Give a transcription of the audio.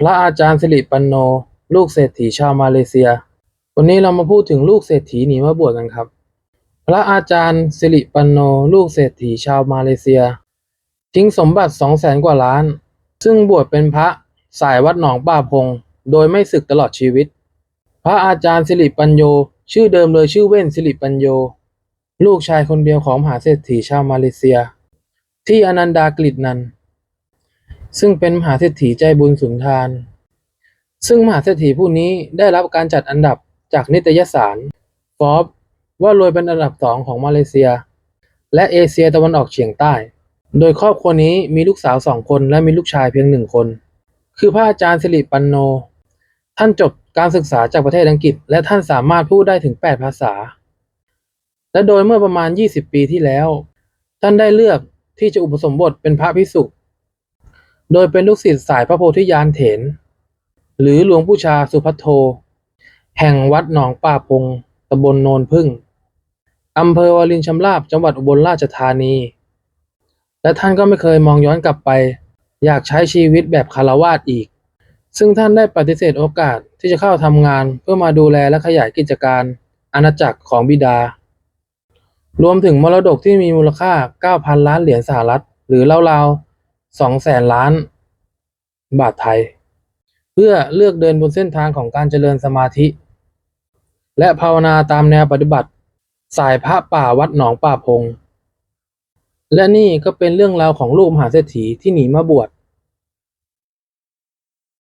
พระอาจารย์สิริปันโน ลูกเศรษฐีชาวมาเลเซีย วันนี้เรามาพูดถึงลูกเศรษฐีหนีมาบวชกันครับ พระอาจารย์สิริปันโน ลูกเศรษฐีชาวมาเลเซีย ทิ้งสมบัติสองแสนกว่าล้าน ซึ่งบวชเป็นพระสายวัดหนองป่าพง โดยไม่ศึกตลอดชีวิต พระอาจารย์สิริปัญโย ชื่อเดิมเลยชื่อเว้นสิริปัญโย ลูกชายคนเดียวของมหาเศรษฐีชาวมาเลเซีย ที่อนันดากฤษนัน ซึ่งเป็นมหาเศรษฐีใจบุญสุนทาน ซึ่งมหาเศรษฐีผู้นี้ได้รับการจัดอันดับจากนิตยสารฟอบว่ารวยเป็นอันดับสองของมาเลเซีย และเอเชียตะวันออกเฉียงใต้ โดยครอบครัวนี้มีลูกสาวสองคนและมีลูกชายเพียงหนึ่งคน คือพระอาจารย์สิริปันโน ท่านจบการศึกษาจากประเทศอังกฤษ และท่านสามารถพูดได้ถึง 8 ภาษา และโดยเมื่อประมาณ 20 ปีที่แล้ว ท่านได้เลือกที่จะอุปสมบทเป็นพระภิกษุ โดยเป็นลูกศิษย์สายพระโพธิญาณเถน หรือหลวงปู่ชาสุพัทโท แห่งวัดหนองป่าพงตำบลโนนพึ่งอำเภอวารินชำราบจังหวัดอุบลราชธานี และท่านก็ไม่เคยมองย้อนกลับไป อยากใช้ชีวิตแบบคารวาสอีก ซึ่งท่านได้ปฏิเสธโอกาสที่จะเข้าทำงานเพื่อมาดูแลและขยายกิจการอาณาจักรของบิดา รวมถึงมรดกที่มีมูลค่า 9,000 ล้านเหรียญสหรัฐ หรือราวๆ สองแสนล้าน บาทไทย เพื่อเลือกเดินบนเส้นทางของการเจริญสมาธิ และภาวนาตามแนวปฏิบัติ สายพระป่าวัดหนองป่าพง และนี่ก็เป็นเรื่องราวของลูกมหาเศรษฐีที่หนีมาบวช